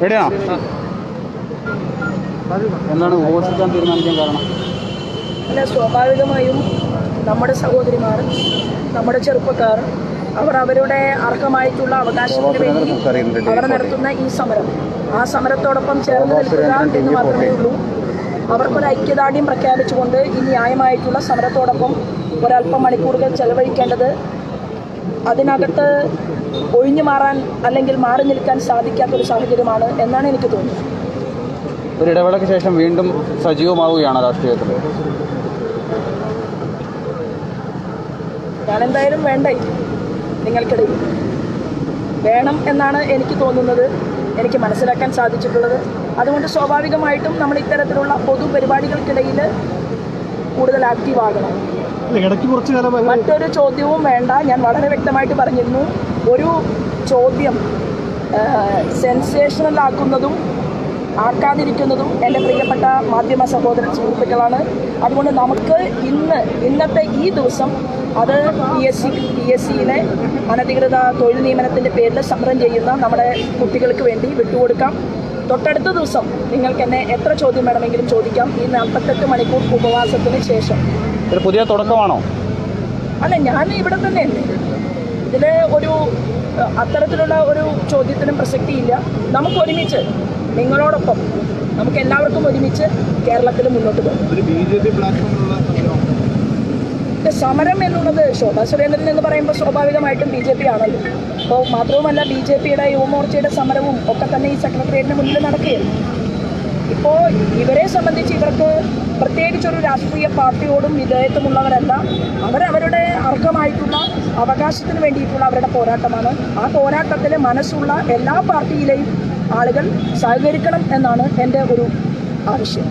റെഡിയാണോ എന്താണ് ഉപവസിക്കാൻ തീരുമാനിക്കാൻ കാരണം? അല്ല സ്വാഭാവികമായും നമ്മുടെ സഹോദരിമാർ നമ്മുടെ ചെറുപ്പക്കാർ അവർ അവരുടെ അർഹമായിട്ടുള്ള അവകാശത്തിന് വേണ്ടി അവർ നടത്തുന്ന ഈ സമരം. ആ സമരത്തോടൊപ്പം ചേർന്ന് നിൽക്കുക എന്ന് മാത്രമേ ഉള്ളൂ. അവർക്കൊരു ഐക്യദാർഢ്യം പ്രഖ്യാപിച്ചുകൊണ്ട് ഈ ന്യായമായിട്ടുള്ള സമരത്തോടൊപ്പം ഒരല്പം മണിക്കൂറുകൾ ചെലവഴിക്കേണ്ടത് അതിനകത്ത് ഒഴിഞ്ഞു മാറാൻ അല്ലെങ്കിൽ മാറി നിൽക്കാൻ സാധിക്കാത്തൊരു സാഹചര്യമാണ് എന്നാണ് എനിക്ക് തോന്നുന്നത്. ഒരു ഇടവേളയ്ക്ക് ശേഷം വീണ്ടും സജീവമാവുകയാണ് രാഷ്ട്രീയത്തിൽ ഞാൻ എന്തായാലും വേണ്ടേ? നിങ്ങൾക്കിടയിൽ വേണം എന്നാണ് എനിക്ക് തോന്നുന്നത് എനിക്ക് മനസ്സിലാക്കാൻ സാധിച്ചിട്ടുള്ളത്. അതുകൊണ്ട് സ്വാഭാവികമായിട്ടും നമ്മൾ ഇത്തരത്തിലുള്ള പൊതുപരിപാടികൾക്കിടയിൽ കൂടുതൽ ആക്റ്റീവ് ആകണം മറ്റൊരു ചോദ്യവും വേണ്ട. ഞാൻ വളരെ വ്യക്തമായിട്ട് പറഞ്ഞിരുന്നു ഒരു ചോദ്യം സെൻസേഷണൽ ആക്കുന്നതും ആക്കാതിരിക്കുന്നതും എന്റെ പ്രിയപ്പെട്ട മാധ്യമ സഹോദര സുഹൃത്തുക്കളാണ്. അതുകൊണ്ട് നമുക്ക് ഇന്ന് ഇന്നത്തെ ഈ ദിവസം അത് P S C P S സിയിലെ അനധികൃത തൊഴിൽ നിയമനത്തിന്റെ പേരിൽ സമരം ചെയ്യുന്ന നമ്മുടെ കുട്ടികൾക്ക് വേണ്ടി വിട്ടുകൊടുക്കാം. തൊട്ടടുത്ത ദിവസം നിങ്ങൾക്ക് എന്നെ എത്ര ചോദ്യം വേണമെങ്കിലും ചോദിക്കാം. ഈ നാൽപ്പത്തെട്ട് മണിക്കൂർ ഉപവാസത്തിന് ശേഷം. ഒരു പുതിയ തുടക്കമാണോ? അല്ല ഞാൻ ഇവിടെ തന്നെയല്ലേ ഇതിൽ ഒരു അത്തരത്തിലുള്ള ഒരു ചോദ്യത്തിനും പ്രസക്തിയില്ല. നമുക്ക് ഒരുമിച്ച് നിങ്ങളോടൊപ്പം നമുക്ക് എല്ലാവർക്കും ഒരുമിച്ച് കേരളത്തിൽ മുന്നോട്ട് പോകാം ഒരു ബി ജെ പി പ്ലാറ്റ്ഫോമിലുള്ള സമരമാണ് ഇത് സമരം എന്നുള്ളത് ശോഭാ സുരേന്ദ്രൻ എന്ന് പറയുമ്പോൾ സ്വാഭാവികമായിട്ടും ബി ജെ പി ആണല്ലോ. അപ്പോൾ മാത്രവുമല്ല ബി ജെ പിയുടെ യുവമോർച്ചയുടെ സമരവും ഒക്കെ തന്നെ ഈ സെക്രട്ടേറിയറ്റിന് മുന്നിൽ നടക്കുകയാണ് ഇപ്പോൾ ഇവരെ സംബന്ധിച്ച് ഇവർക്ക് പ്രത്യേകിച്ചൊരു രാഷ്ട്രീയ പാർട്ടിയോടും വിധേയത്വമുള്ളവരല്ല. അവരവരുടെ അർഹമായിട്ടുള്ള അവകാശത്തിന് വേണ്ടിയിട്ടുള്ള അവരുടെ പോരാട്ടമാണ്. ആ പോരാട്ടത്തിൽ മനസ്സുള്ള എല്ലാ പാർട്ടിയിലെയും ആളുകൾ സഹകരിക്കണം എന്നാണ് എന്റെ ഒരു ആവശ്യം.